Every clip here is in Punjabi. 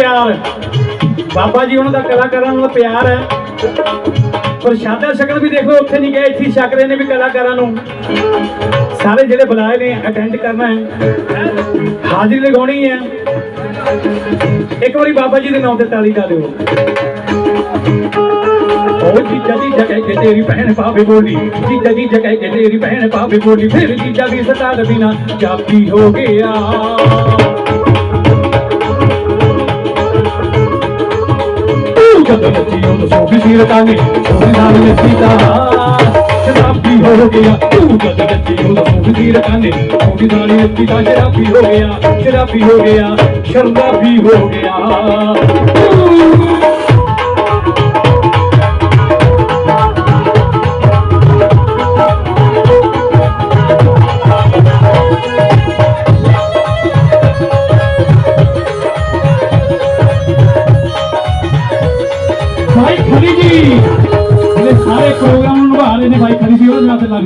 ਪਿਆਰ। ਬਾਬਾ ਜੀ ਉਹਨਾਂ ਦਾ ਕਲਾਕਾਰਾਂ ਨਾਲ ਪਿਆਰ ਹੈ। ਪ੍ਰਸ਼ਾਦਾ ਸ਼ਕਲ ਵੀ ਦੇਖੋ, ਉੱਥੇ ਨਹੀਂ ਗਏ, ਇੱਥੇ ਹੀ ਛਕ ਰਹੇ ਨੇ ਵੀ ਕਲਾਕਾਰਾਂ ਨੂੰ। ਸਾਰੇ ਜਿਹੜੇ ਬੁਲਾਏ ਨੇ ਅਟੈਂਡ ਕਰਨਾ ਹੈ। ਹਾਜ਼ਰੀ ਲਗਾਉਣੀ ਹੈ। ਇੱਕ ਵਾਰੀ ਬਾਬਾ ਜੀ ਦੇ ਨਾਮ ਤੇ ਤਾਲੀ ਲਾ ਦਿਓ ਉਹ ਜੀਜਾ ਦੀ ਜਗ੍ਹਾ ਕਿ ਤੇਰੀ ਭੈਣ ਪਾਵੇ ਬੋਲੀ। ਜੀਜਾ ਦੀ ਜਗ੍ਹਾ ਕਿ ਤੇਰੀ ਭੈਣ ਪਾਵੇ ਬੋਲੀ। ਫਿਰ ਜੀਜਾ ਦੀ ਸਤਾ ਬਿਨਾ ਜਾਪੀ ਹੋ ਗਿਆ। ਤੂੰ ਜਦੋਂ ਨੱਚੀ ਉਹ ਸੋਫੀ ਸੀ ਰਕਾਂਗੇ ਸੋਫੀ ਨਾਲ ਨੱਚੀਦਾ ਸ਼ਰਾਬੀ ਹੋ ਗਿਆ, ਤੂੰ ਜਦੋਂ ਨੱਚੀ ਉਹ ਸੋਫੀ ਸੀ ਰਕਾਂਗੇ ਸੋਫੀ ਨਾਲ ਨੱਚੀਦਾ ਸ਼ਰਾਬੀ ਹੋ ਗਿਆ, ਸ਼ਰਾਬੀ ਹੋ ਗਿਆ ਸ਼ਰਾਬੀ ਹੋ ਗਿਆ। ਭਾਈ ਖਲੀ ਜੀ। ਇਹ ਸਾਰੇ ਪ੍ਰੋਗਰਾਮ ਨਿਭਾ ਰਹੇ ਨੇ ਭਾਈ, ਖਲੀ ਜੀ ਉਹਨਾਂ ਨਾਲ ਲਾ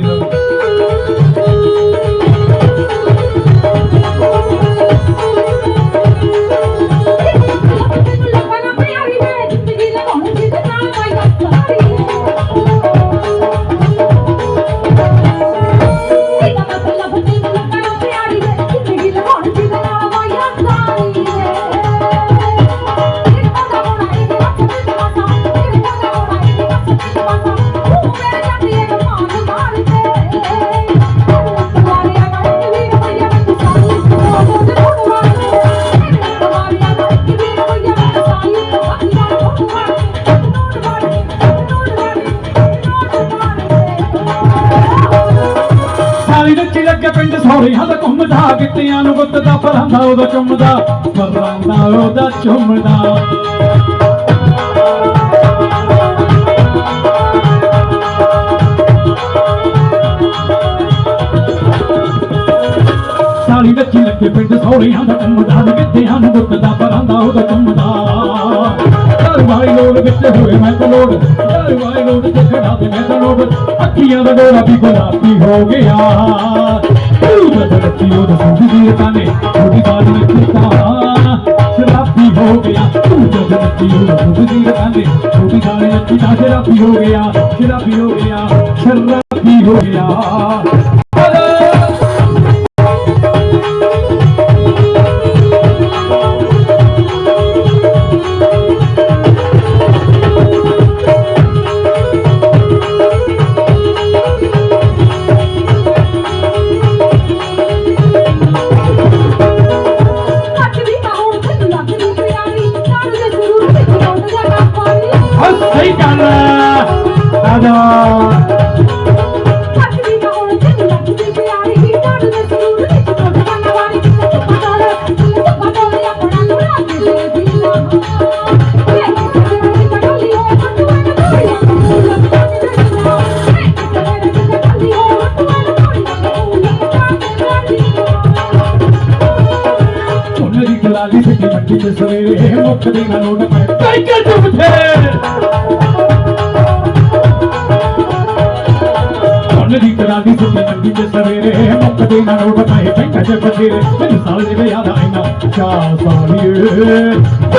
ਘੁੰਮਦਾ ਕਿਤਿਆਂ ਨੂੰ ਗੁੱਤ ਦਾ ਪਰਾਂਦਾ ਉਹਦਾ ਚੁੰਮਦਾ, ਪਰਾਂਦਾ ਉਹਦਾ ਚੁੰਮਦਾ। ਸਾਲੀ ਨੱਚੀ ਲੱਗੇ ਪਿੰਡ ਸੌਰੀ ਦਾ ਘੁੰਮਦਾ ਕਿਤਿਆਂ ਨੂੰ ਗੁੱਤ ਦਾ ਪਰਾਂਦਾ ਉਹਦਾ ਚੁੰਮਦਾ। ਦਰਵਾਈ ਲੋੜ ਵਿੱਚ ਹੋਏ ਮੈਂ ਤਾਂ ਲੋੜ ਦਰਵਾਈ ਲੋੜ ਤੇ ਖੜਾ ਤੇ ਮੈਂ ਤਾਂ ਲੋੜ। ਅੱਖੀਆਂ ਦਾ ਡੋਰਾ ਵੀ ਗੁਲਾਬੀ ਹੋ ਗਿਆ। ਤੂੰ ਜਦ ਲੱਚੀ ਦਸੂਗੀ ਦੀ ਕਾਨੇ ਉਹਦੀ ਬਾਤ ਵਿੱਚ ਤਾਂ ਸ਼ਰਾਬੀ ਹੋ ਗਿਆ ਤੂੰ ਜਦ ਲੱਚੀ ਦਸੂਗੀ ਦੀ ਕਾਨੇ ਉਹਦੀ ਬਾਤ ਵਿੱਚ ਤਾਂ ਸ਼ਰਾਬੀ ਹੋ ਗਿਆ ਸ਼ਰਾਬੀ ਹੋ ਗਿਆ ਸ਼ਰਾਬੀ ਹੋ ਗਿਆ ਨਾ ਉਹਨਾਂ ਦੀ ਗਲਾਲੀ ਸਿੱਟੀ ਮੱਟੀ ਤੇ ਸਵੇਰੇ ਮੁੱਖ ਦੇ ਨਾਲ ਉਹਨੇ ਮੈਂ ਕਈ ਕੇ ਚੁੱਪ ਗਲਾਲੀ ਸਵੇਰੇ ਮੁੱਖ ਦੇ ਨਾਲ ਉਹਨੇ ਮੈਂ ਪੈਂਕਾ ਬਥੇਰੇ ਮੈਨੂੰ ਸਾਲ ਦੇ ਯਾਦ ਆਇਨਾ ਚਾ ਸਾਲੀਏ।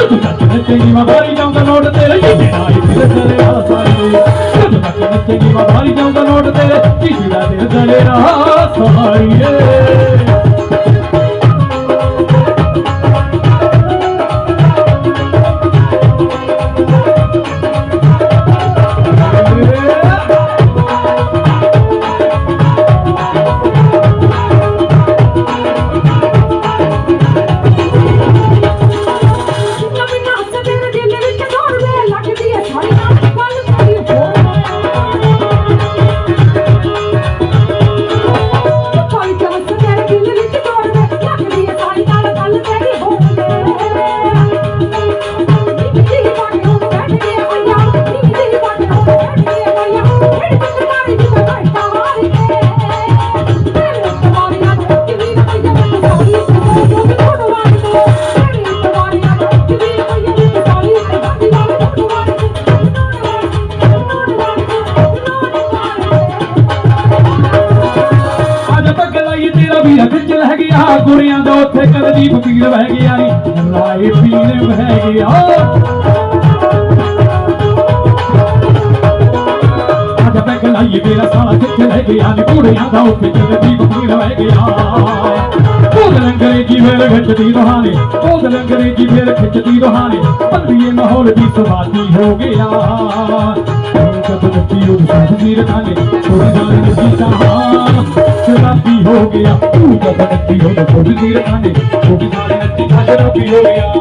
ਤੂੰ ਤੱਕ ਨੱਚੇਗੀ ਮੈਂ ਬਾਰੀ ਜਾਊਂਗਾ ਨੋਟ ਤੇਰੇ ਜਿੱਦੇ ਆਈ ਫਿਰ ਤੇਰੇ ਆ ਸਾਲੀਏ। ਤੂੰ ਤੱਕ ਨੱਚੇਗੀ ਮੈਂ ਬਾਰੀ ਜਾਊਂਗਾ ਨੋਟ ਤੇਰੇ ਜਿੱਦੇ ਦਾ ਦਿਲ ਤੇਰੇ ਆ ਸਾਲੀਏ। ਕਲਦੀਪ ਵਹਿ ਗਿਆ ਨੀ ਰਾਏ ਪੀਰ ਵਹਿ ਗਿਆ। ਅੱਜ ਬੈਕ ਲਾਈ ਮੇਰਾ ਸਾਲਾ ਕਿੱਥੇ ਰਹਿ ਗਿਆ ਨੀ ਕੁੜੀਆਂ ਦਾ ਉੱਥੇ ਕਲਦੀਪ ਪੀਰ ਵਹਿ ਗਿਆ। ਉਹ ਲੰਗਰੇ ਜੀ ਵੇਲ ਖਿੱਚਦੀ ਰਹਾਨੇ, ਉਹ ਲੰਗਰੇ ਜੀ ਵੇਲ ਖਿੱਚਦੀ ਰਹਾਨੇ, ਪੱਲੀਏ ਮਾਹੌਲ ਦੀ ਸਵਾਦੀ ਹੋ ਗਿਆ। ਜਦ ਬੱਚੀ ਉਹ ਸਾਥੀ ਰਖਾਨੇ ਥੋੜੀ ਜਾਨ ਦੀ ਚਾਹਾਂ। ਸ਼ਰਾਬੀ ਹੋ ਗਿਆ ਤੂੰ ਜਦ ਬੱਚੀ ਉਹ ਸਾਥੀ ਰਖਾਨੇ ਥੋੜੀ ਜਾਨ ਰਬੀ ਹੋਇਆ